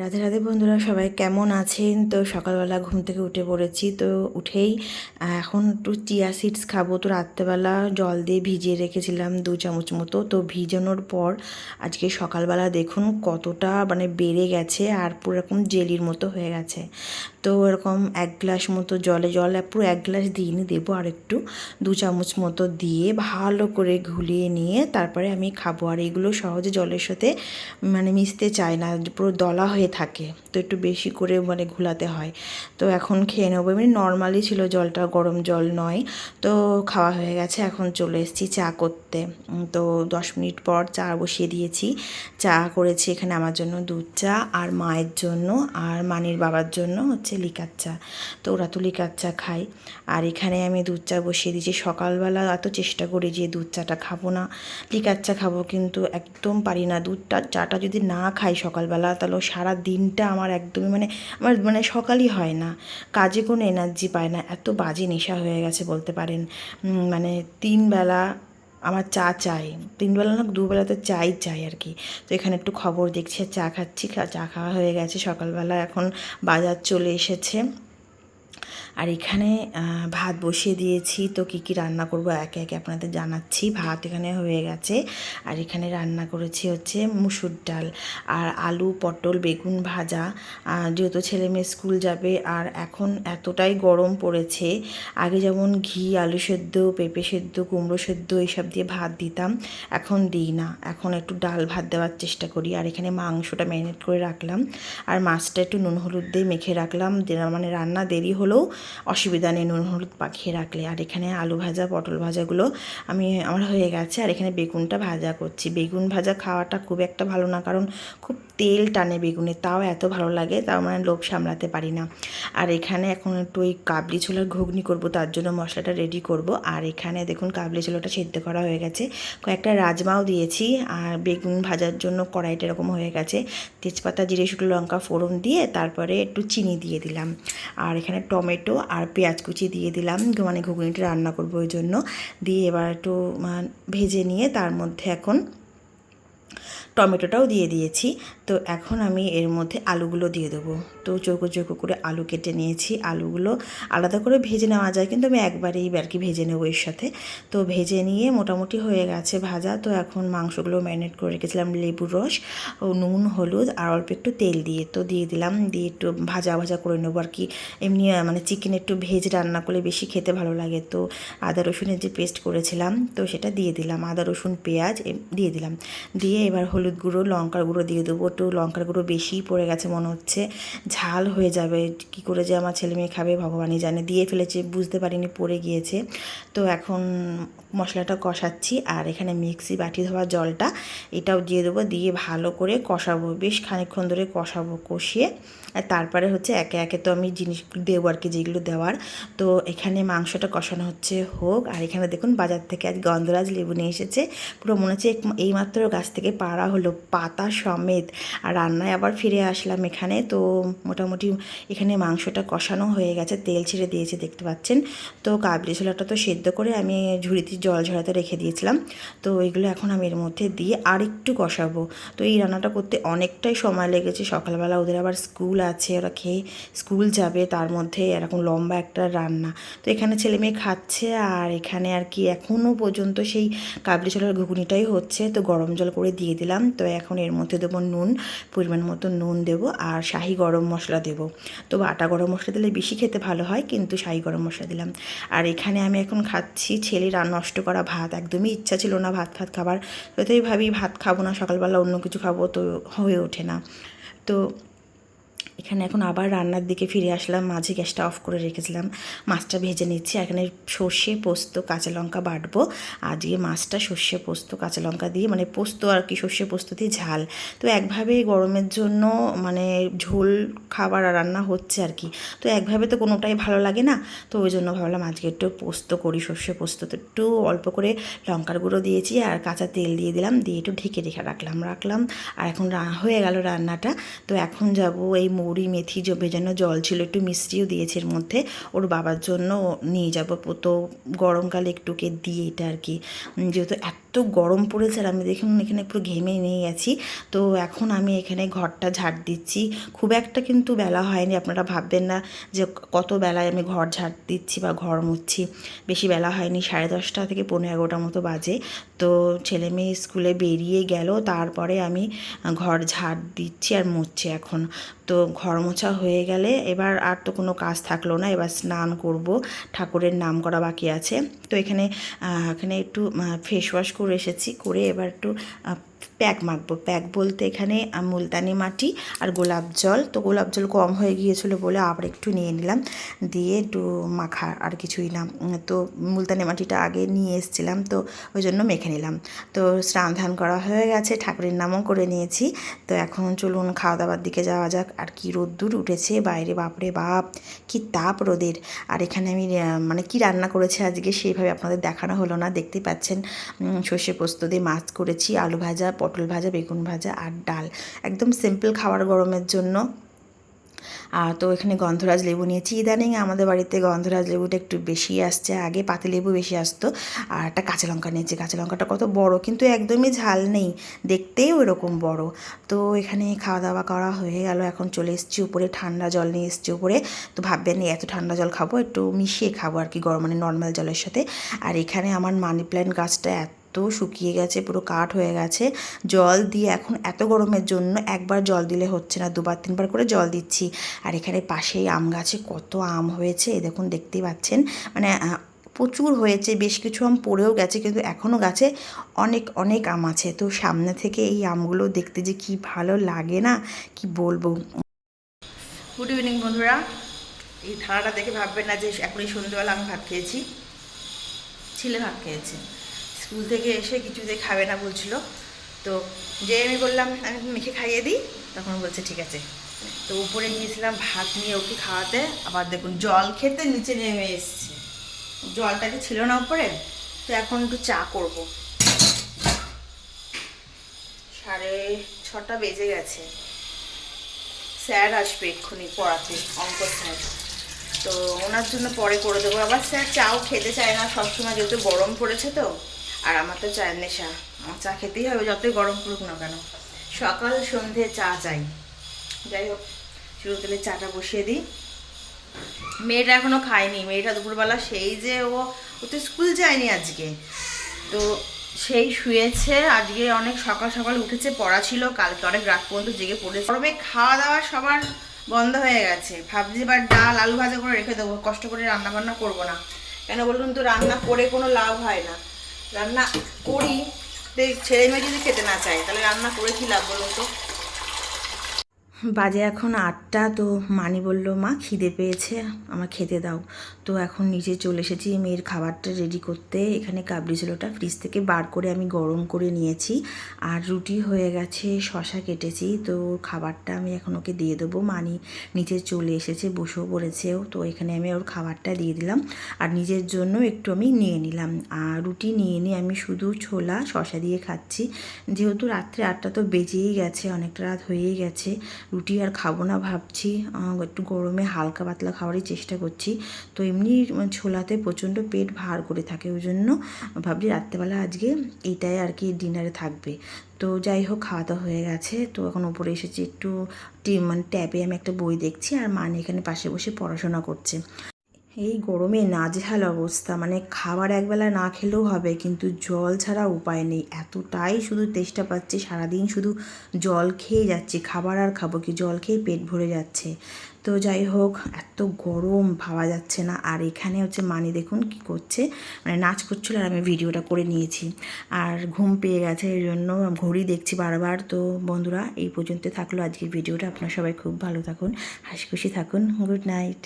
রাধে রাধে বন্ধুরা, সবাই কেমন আছেন? তো সকালবেলা ঘুম থেকে উঠে পড়েছি, তো উঠেই এখন একটু চিয়া সিডস খাব। তো রাত্রেবেলা জল দিয়ে ভিজিয়ে রেখেছিলাম দু চামচ মতো। তো ভিজানোর পর আজকে সকালবেলা দেখুন কতটা মানে বেড়ে গেছে আর পুরো এরকম জেলির মতো হয়ে গেছে। তো এরকম এক গ্লাস মতো জলে জল পুরো এক গ্লাস দিইনি দেবো আর একটু দু চামচ মতো দিয়ে ভালো করে ঘুলিয়ে নিয়ে তারপরে আমি খাব। আর এগুলো সহজে জলের সাথে মানে মিশতে চায় না, পুরো দলা হয়ে থাকে। তো একটু বেশি করে মানে ঘোলাতে হয়। তো এখন খেয়ে নেব। এমনি নর্মালি ছিল জলটা, গরম জল নয়। তো খাওয়া হয়ে গেছে। এখন চলে এসেছি চা করতে। তো দশ মিনিট পর চা বসিয়ে দিয়েছি। চা করেছি এখানে আমার জন্য দুধ চা আর মায়ের জন্য আর মানির বাবার জন্য হচ্ছে লিকার চা। তো ওরা তো লিকার চা খায়। আর এখানে আমি দুধ চা বসিয়ে দিয়েছি। সকালবেলা এত চেষ্টা করি যে দুধ চাটা খাব না। লিকার চা খাব কিন্তু একদম পারি না। দুধটা, চাটা যদি না খাই সকালবেলা তাহলে সারা দিনটা আমার একদমই মানে আমার মানে সকালই হয় না। কাজে কোনো এনার্জি পায় না। এত বাজে নেশা হয়ে গেছে বলতে পারেন। মানে তিনবেলা আমার চা চাই। তিনবেলা না দুবেলা তো চাই চাই আর কি। তো এখানে একটু খবর দেখছি চা খাচ্ছি চা খাওয়া হয়ে গেছে সকালবেলা। এখন বাজার চলে এসেছে। আর এখানে ভাত বসিয়ে দিয়েছি। তো কী কী রান্না করব একে একে আপনাদের জানাচ্ছি। ভাত এখানে হয়ে গেছে। আর এখানে রান্না করেছি হচ্ছে মুসুর ডাল আর আলু, পটল, বেগুন ভাজা। যেহেতু ছেলে মেয়ে স্কুল যাবে আর এখন এতটাই গরম পড়েছে, আগে যেমন ঘি, আলু সেদ্ধ, পেঁপে সেদ্ধ, কুমড়ো সেদ্ধ এইসব দিয়ে ভাত দিতাম, এখন দিই না। এখন একটু ডাল ভাত দেওয়ার চেষ্টা করি। আর এখানে মাংসটা ম্যারিনেট করে রাখলাম। আর মাছটা একটু নুন হলুদ দিয়ে মেখে রাখলাম। মানে রান্না দেরি হলেও অসুবিধা নেই নুন হলুদ পাখিয়ে রাখলে। আর এখানে আলু ভাজা, পটল ভাজাগুলো আমি, আমার হয়ে গেছে। আর এখানে বেগুনটা ভাজা করছি। বেগুন ভাজা খাওয়াটা খুব একটা ভালো না, কারণ খুব তেল টানে বেগুনে। তাও এত ভালো লাগে, তাও মানে লোভ সামলাতে পারি না। আর এখানে এখন একটু ওই কাবলি ছোলার ঘুগনি করব, তার জন্য মশলাটা রেডি করব। আর এখানে দেখুন, কাবলি ছোলাটা সেদ্ধ করা হয়ে গেছে। কয়েকটা রাজমাও দিয়েছি, আর বেগুন ভাজার জন্য কড়াইটা এরকম হয়ে গেছে। তেজপাতা, জিরে, শুকনো লঙ্কা ফোড়ন দিয়ে তারপরে একটু চিনি দিয়ে দিলাম। আর এখানে টমেটো আর পেঁয়াজ কুচি দিয়ে দিলাম। মানে ঘুগনিটা রান্না করব ওই জন্য। দিয়ে এবার একটু আহ, ভেজে নিয়ে তার মধ্যে এখন টমেটোটাও দিয়ে দিয়েছি। তো এখন আমি এর মধ্যে আলুগুলো দিয়ে দেবো। তো চৌকো চৌকো করে আলু কেটে নিয়েছি। আলুগুলো আলাদা করে ভেজে নেওয়া যায়, কিন্তু আমি একবারেই আর কি ভেজে নেব এর সাথে। তো ভেজে নিয়ে মোটামুটি হয়ে গেছে ভাজা। তো এখন মাংসগুলো ম্যারিনেট করে রেখেছিলাম লেবুর রস ও নুন, হলুদ আর অল্প একটু তেল দিয়ে। তো দিয়ে দিলাম, দিয়ে একটু ভাজা ভাজা করে নেব আর কি। এমনি মানে চিকেন একটু ভেজ রান্না করলে বেশি খেতে ভালো লাগে। তো আদা রসুনের যে পেস্ট করেছিলাম, তো সেটা দিয়ে দিলাম। আদা রসুন, পেঁয়াজ দিয়ে দিলাম। দিয়ে এবার হলুদ গুঁড়ো, লঙ্কার গুঁড়ো দিয়ে দেবো। একটু লঙ্কার গুঁড়ো বেশিই পড়ে গেছে মনে হচ্ছে। ঝাল হয়ে যাবে। কি করে যে আমার ছেলে মেয়ে খাবে ভগবানই জানে। দিয়ে ফেলেছে, বুঝতে পারিনি পড়ে গিয়েছে। তো এখন মশলাটা কষাচ্ছি আর এখানে মিক্সি বাটি ধোয়া জলটা এটাও দিয়ে দেবো। দিয়ে ভালো করে কষাবো। বেশ খানিকক্ষণ ধরে কষাবো কষিয়ে। আর তারপরে হচ্ছে একে একে তো আমি জিনিস দেবো আর কি, যেগুলো দেওয়ার। তো এখানে মাংসটা কষানো হচ্ছে হোক। আর এখানে দেখুন বাজার থেকে আজ গন্ধরাজ লেবু নিয়ে এসেছে। পুরো মনে হচ্ছে এইমাত্র গাছ থেকে পাড়া হলো পাতা সমেত। আর রান্নায় আবার ফিরে আসলাম এখানে। তো মোটামুটি এখানে মাংসটা কষানো হয়ে গেছে, তেল ছেড়ে দিয়েছে দেখতে পাচ্ছেন। তো কাবলি ছোলাটা তো সেদ্ধ করে আমি ঝুড়িতে জল ঝরাতে রেখে দিয়েছিলাম। তো এগুলো এখন আমি এর মধ্যে দিয়ে আর একটু কষাবো। তো এই রান্নাটা করতে অনেকটাই সময় লেগেছে। সকালবেলা ওদের আবার স্কুল আছে, ওরা খেয়ে স্কুল যাবে, তার মধ্যে এরকম লম্বা একটা রান্না। তো এখানে ছেলে মেয়ে খাচ্ছে আর এখানে আর কি এখনও পর্যন্ত সেই কাবলি ছোলার ঘুগনিটাই হচ্ছে। তো গরম জল করে দিয়ে দিলাম। তো এখন এর মধ্যে দেবো নুন পরিমাণ মতো নুন দেব আর শাহি গরম মশলা দেব। তো আটা গরম মশলা দিলে বেশি খেতে ভালো হয়, কিন্তু শাহি গরম মশলা দিলাম। আর এখানে আমি এখন খাচ্ছি ছেলে রান নষ্ট করা ভাত। একদমই ইচ্ছা ছিল না ভাত ভাত খাবার। তো ভাবি ভাত খাব না, সকালবেলা অন্য কিছু খাব তো হয়ে ওঠে না। তো এখানে এখন আবার রান্নার দিকে ফিরে আসলাম। মাঝে গ্যাসটা অফ করে রেখেছিলাম। মাছটা ভেজে নিচ্ছি। এখানে সর্ষে, পোস্ত, কাঁচা লঙ্কা বাটবো। আজকে মাছটা সর্ষে, পোস্ত, কাঁচা লঙ্কা দিয়ে মানে পোস্ত আর কি সর্ষে, পোস্ত দিয়ে ঝাল। তো একভাবে গরমের জন্য মানে ঝোল খাবার আর রান্না হচ্ছে আর কি। তো একভাবে তো কোনোটাই ভালো লাগে না। তো ওই জন্য ভাবলাম আজকে একটু পোস্ত করি, সর্ষে, পোস্ত। তো একটু অল্প করে লঙ্কার গুঁড়ো দিয়েছি আর কাঁচা তেল দিয়ে দিলাম। দিয়ে একটু ঢেকে রেখে রাখলাম রাখলাম। আর এখন হয়ে গেল রান্নাটা। তো এখন যাব এই মৌরি মেথি ভেজানো জল ছিল, একটু মিষ্টিও দিয়েছে এর মধ্যে। ওর বাবার জন্য নিয়ে যাব। তো গরমকালে একটুকে দিয়ে এটা আর কি। যেহেতু এত এত গরম পড়েছে আর আমি দেখুন এখানে পুরো ঘেমে নিয়ে গেছি। তো এখন আমি এখানে ঘরটা ঝাড় দিচ্ছি। খুব একটা কিন্তু বেলা হয়নি, আপনারা ভাববেন না যে কত বেলায় আমি ঘর ঝাড় দিচ্ছি বা ঘর মুছছি। বেশি বেলা হয়নি, সাড়ে দশটা থেকে পনেরো এগারোটার মতো বাজে। তো ছেলে মেয়ে স্কুলে বেরিয়ে গেল, তারপরে আমি ঘর ঝাড় দিচ্ছি আর মুছছি এখন। তো ঘর মোছা হয়ে গেলে এবার আর তো কোনো কাজ থাকল না, এবার স্নান করব, ঠাকুরের নাম করা বাকি আছে। তো এখানে এখানে একটু ফেস ওয়াশ করে এসেছি করে এবার একটু প্যাক মাখবো। প্যাক বলতে এখানে মুলতানি মাটি আর গোলাপ জল। তো গোলাপ জল কম হয়ে গিয়েছিল বলে আবার একটু নিয়ে নিলাম। দিয়ে একটু মাখা আর কিছুই না। তো মুলতানি মাটিটা আগে নিয়ে এসেছিলাম, তো ওই জন্য মেখে নিলাম। তো স্নান ধান করা হয়ে গেছে, ঠাকুরের নামও করে নিয়েছি। তো এখন চলুন খাওয়া দাওয়ার দিকে যাওয়া যাক। আর কি রোদ্দুর উঠেছে, বাইরে বাপরে বাপ, কি তাপ রোদের। আর এখানে আমি মানে কি রান্না করেছি আজকে সেইভাবে আপনাদের দেখানো হলো না। দেখতেই পাচ্ছেন সর্ষে পোস্ত দিয়ে মাছ করেছি, আলু ভাজা পটল ভাজা, বেগুন ভাজা আর ডাল। একদম সিম্পল খাবার গরমের জন্য। আর তো এখানে গন্ধরাজ লেবু নিয়েছি। ইদানিং আমাদের বাড়িতে গন্ধরাজ লেবুটা একটু বেশি আসছে। আগে পাতি লেবু বেশি আসতো। আর একটা কাঁচা লঙ্কা নিয়েছি। কাঁচা লঙ্কাটা কত বড়, কিন্তু একদমই ঝাল নেই। দেখতেই ওরকম বড়। তো এখানে খাওয়া দাওয়া করা হয়ে গেল। এখন চলে এসেছি উপরে। ঠান্ডা জল নিয়ে এসেছি উপরে। তো ভাববেন এত ঠান্ডা জল খাব, একটু মিশিয়ে খাব আর কি, গরম মানে নর্মাল জলের সাথে। আর এখানে আমার মানি প্ল্যান্ট গাছটা এত এত শুকিয়ে গেছে, পুরো কাঠ হয়ে গেছে। জল দিয়ে এখন এত গরমের জন্য একবার জল দিলে হচ্ছে না, দুবার তিনবার করে জল দিচ্ছি। আর এখানে পাশেই আম গাছে কত আম হয়েছে, এ দেখুন, দেখতেই পাচ্ছেন। মানে প্রচুর হয়েছে, বেশ কিছু আম পড়েও গেছে, কিন্তু এখনও গাছে অনেক অনেক আম আছে। তো সামনে থেকে এই আমগুলো দেখতে যে কি ভালো লাগে না, কি বলব? গুড ইভিনিং বন্ধুরা। এই থালাটা দেখে ভাববেন না যে এখনই সন্ধ্যেবেলা আমি ভাত খেয়েছি। ছেলে ভাত খেয়েছে। স্কুল থেকে এসে কিছুতে খাবে না বলছিল। তো যে আমি বললাম, আমি মেখে খাইয়ে দিই। তখন বলছে, ঠিক আছে। তো উপরে গিয়েছিলাম ভাত নিয়ে ওকে খাওয়াতে। আবার দেখুন, জল খেতে নিচে নেমে এসছে। জলটা কি ছিল না উপরে, তো এখন একটু চা করব। সাড়ে ছটা বেজে গেছে। স্যার আসবে এক্ষুনি পড়াতে অঙ্ক স্যার তো ওনার জন্য পরে করে দেবো। আবার স্যার চাও খেতে চায় না, সবসময় যেহেতু গরম পড়েছে তো। আর আমার তো চায়ের নেশা। আমার চা খেতেই হবে, যতই গরম পড়ুক না কেন। সকাল, সন্ধে চা চাই। যাই হোক শুরু তেলে চাটা বসিয়ে দিই। মেয়েটা এখনও খায়নি। মেয়েটা দুপুরবেলা সেই যে ও ও তো স্কুল যায়নি আজকে। তো সেই শুয়েছে। আজকে অনেক সকাল সকাল উঠেছে, পড়া ছিল। কালকে অনেক রাত পর্যন্ত জেগে পড়েছে। গরমে খাওয়া দাওয়া সবার বন্ধ হয়ে গেছে। ভাবছি এবার ডাল, আলু ভাজা করে রেখে দেবো। কষ্ট করে রান্না বান্না করব না। কেন বলুন তো, রান্না করে কোনো লাভ হয় না। রান্না করি। ছেলে মেয়ে যদি খেতে না চায়, তাহলে রান্না করে কি লাভ বলুন তো? বাজে এখন আটটা, তো মানি বলল, মা, খিদে পেয়েছে আমার খেতে দাও। তো এখন নিচে চলে এসেছি, মেয়ের খাবারটা রেডি করতে। এখানে কাবলি ছোলোটা ফ্রিজ থেকে বার করে আমি গরম করে নিয়েছি আর রুটি হয়ে গেছে, শশা কেটেছি। তো খাবারটা আমি এখন ওকে দিয়ে দেবো। মানি নিচে চলে এসেছে, বসেও পড়েছেও তো এখানে আমি ওর খাবারটা দিয়ে দিলাম আর নিজের জন্য একটু আমি নিয়ে নিলাম। আর রুটি নিয়ে নিয়ে আমি শুধু ছোলা, শশা দিয়ে খাচ্ছি। যেহেতু রাত্রে আটটা তো বেজেই গেছে, অনেকটা রাত হয়েই গেছে। রুটি আর খাব না ভাবছি। একটু গরমে হালকা পাতলা খাওয়ারই চেষ্টা করছি। তো এমনি ছোলাতে প্রচণ্ড পেট ভার করে থাকে, ওই জন্য ভাবছি রাত্রেবেলা আজকে এইটাই আর কি ডিনারে থাকবে। তো যাই হোক খাওয়া দাওয়া হয়ে গেছে। তো এখন ওপরে এসেছি একটু মানে ট্যাবে আমি একটা বই দেখছি, আর মানে এখানে পাশে বসে পড়াশোনা করছে। এই গরমে নাজেহাল অবস্থা। মানে খাবার একবেলা না খেলেও হবে, কিন্তু জল ছাড়া উপায় নেই। এতটাই শুধু তেষ্টা পাচ্ছি, সারাদিন শুধু জল খেয়ে যাচ্ছে, খাবার আর খাব কি, জল খেয়ে পেট ভরে যাচ্ছে। তো যাই হোক, এত গরম, ভাবা যাচ্ছে না। আর এখানে হচ্ছে মানি দেখুন কি করছে। মানে নাচ করছিল আর আমি ভিডিওটা করে নিয়েছি। আর ঘুম পেয়ে গেছে, এই জন্য ঘড়ি দেখছি বারবার। তো বন্ধুরা, এই পর্যন্ত থাকল আজকের ভিডিওটা। আপনারা সবাই খুব ভালো থাকুন, হাসি খুশি থাকুন। Good night.